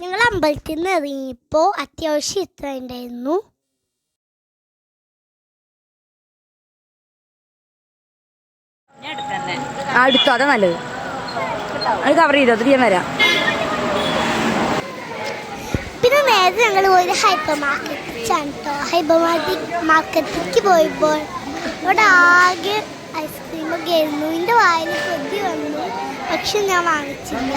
ഞങ്ങൾ അമ്പലത്തിൽ നിന്ന് ഇറങ്ങിയപ്പോൾ അത്യാവശ്യം ഇത്ര ഉണ്ടായിരുന്നു. എടുത്തോ അതാ നല്ലത്. അത് കവർ ചെയ്തോ? അത് ഞാൻ വരാം. പിന്നെ നേരെ ഞങ്ങൾ പോയത് ഹൈപ്പർ മാർക്കറ്റ് കേട്ടോ ഹൈപ്പർ മാർക്കറ്റിലേക്ക് പോയപ്പോൾ അവിടെ ആകെ ഐസ്ക്രീമൊക്കെ ആയിരുന്നു. എന്റെ വായിൽ കൊതി വന്നു. പക്ഷെ ഞാൻ വാങ്ങിച്ചില്ല.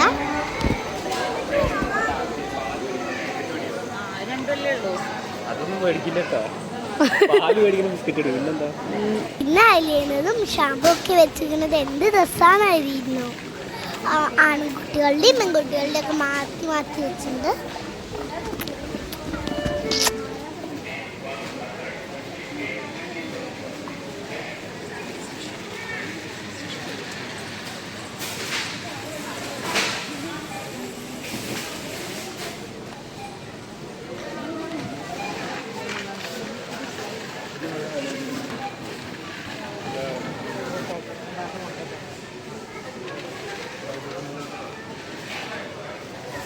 അതൊന്നും മേടിക്കില്ല കേട്ടോ പാൽ മേടിക്കുന്ന ബിസ്ക്കറ്റ് പിന്നെന്താ? പിന്നെ വെച്ചിരിക്കുന്നത് എന്ത് ആൺകുട്ടികളുടെയും പെൺകുട്ടികളുടെയും ഒക്കെ മാറ്റി മാറ്റി വെച്ചിട്ടുണ്ട്.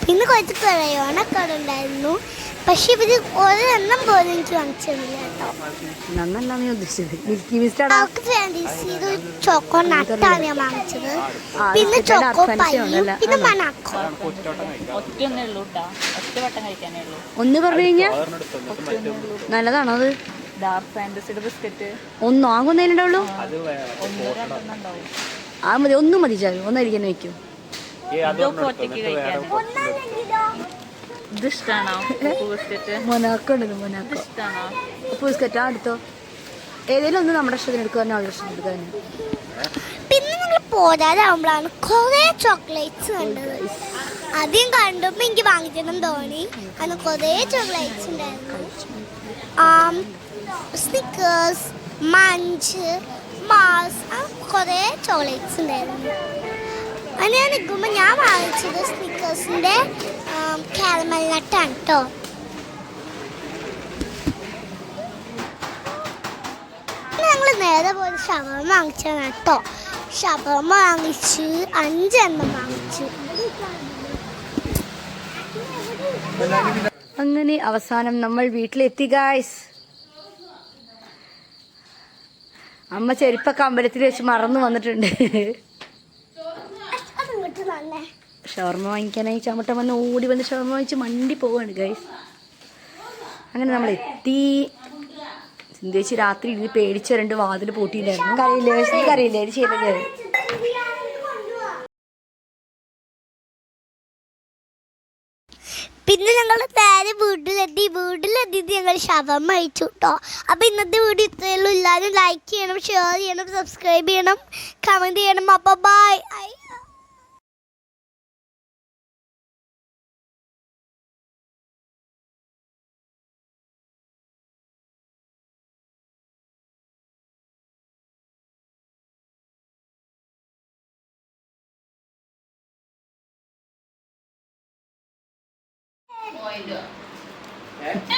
പിന്നെ കുറച്ച് ഉണ്ടായിരുന്നു പക്ഷെ ഇവർ ഒരെണ്ണം പോലും എനിക്ക് വാങ്ങിച്ചിരുന്നില്ല കേട്ടോ. നന്നല്ല നീ ഉദ്ദേശിച്ചത്. മിൽക്കി മിസ്റ്റാടാ അവർക്ക് ഫാന്റീസിയുടെ ചോക്കോ നട്ടാണ് ഞാൻ വാങ്ങിച്ചത്. പിന്നെ ചോക്കോ ഉണ്ടല്ലേ? പിന്നെ? മണാക്കോ ഒറ്റ ഒന്നേ ഒറ്റ വട്ടം കഴിക്കാനേ ഉള്ളൂ. ഒന്ന് പറഞ്ഞു കഴിഞ്ഞാ? അതെടുത്തു നല്ലതാണോ അത്? ഡാർക്ക് ഫാന്റസിയുടെ ബിസ്ക്കറ്റ്. ഒന്നും ആ മതി. ഒന്നും മതി ചാവി ഒന്നായിരിക്കും വെക്കും. ഏ അത് ഇതൊക്കെ ഒരെണ്ണം എടുത്തോ, ഒറ്റയ്ക്ക് എന്നിട്ട് വേറെ കഴിക്കാന് ഇത് ഇഷ്ടാണോ ഉപ്പ് ബിസ്ക്കറ്റ് മൊനാക്കോ ഇഷ്ടാണോ ബിസ്ക്കറ്റ് ആ എടുത്തോ. ഏതെങ്കിലും ഒന്ന് നമ്മുടെ ഇഷ്ടത്തിന് എടുക്കുക തന്നെ അവരുടെ ഇഷ്ടത്തിന് എടുക്കുക തന്നെ പിന്നെ നിങ്ങൾ പോരാതാവുമ്പോഴാണ് കുറേ ചോക്ലേറ്റ്സ് കണ്ടത്. ആദ്യം കണ്ടപ്പോൾ എനിക്ക് വാങ്ങിക്കണം തോന്നി. അന്ന് കുറേ ചോക്ലേറ്റ്സ് ഉണ്ടായിരുന്നു. സ്നിക്കേഴ്സ് മഞ്ച് മാസ് കുറേ ചോക്ലേറ്റ്സ് ഉണ്ടായിരുന്നു. അത് ഞാൻ നിൽക്കുമ്പോൾ ഞാൻ വാങ്ങിച്ചത് സ്നിക്കേഴ്സിന്റെ കാരമൽ നട്ടാണ് കേട്ടോ ഞങ്ങൾ നേരെ പോയി ഷവർമ വാങ്ങിച്ചാണ് കേട്ടോ ഷവർമ വാങ്ങിച്ച് അഞ്ചെണ്ണം വാങ്ങിച്ചു. അങ്ങനെ അവസാനം നമ്മൾ വീട്ടിലെത്തി ഗായ്സ് അമ്മ ചെരുപ്പൊക്കെ അമ്പലത്തിൽ വെച്ച് മറന്നു വന്നിട്ടുണ്ട്. അതിങ്ങോട്ട് ഷവർമ വാങ്ങിക്കാനായി ചമട്ടം വന്ന് ഓടി വന്ന് ഷവർമ വാങ്ങിച്ച് മണ്ടി പോവാണ് ഗൈസ് അങ്ങനെ നമ്മൾ എത്തി. സിന്ധേച്ചി രാത്രി ഇരുന്ന് പേടിച്ച രണ്ട് വാതിൽ പൂട്ടിയില്ലായിരുന്നു. കറിയില്ലേ? കറിയില്ലേ? ചെയ്തത് പിന്നെ ഞങ്ങൾ നേരെ വീട്ടിലെത്തി. വീട്ടിലെത്തിയിട്ട് ഞങ്ങൾ ശവം കഴിച്ചു കേട്ടോ അപ്പോൾ ഇന്നത്തെ വീഡിയോ ഇത്രയുള്ളൂ എല്ലാവരും ലൈക്ക് ചെയ്യണം ഷെയർ ചെയ്യണം സബ്സ്ക്രൈബ് ചെയ്യണം കമന്റ് ചെയ്യണം. അപ്പോൾ ബൈ Olha. É?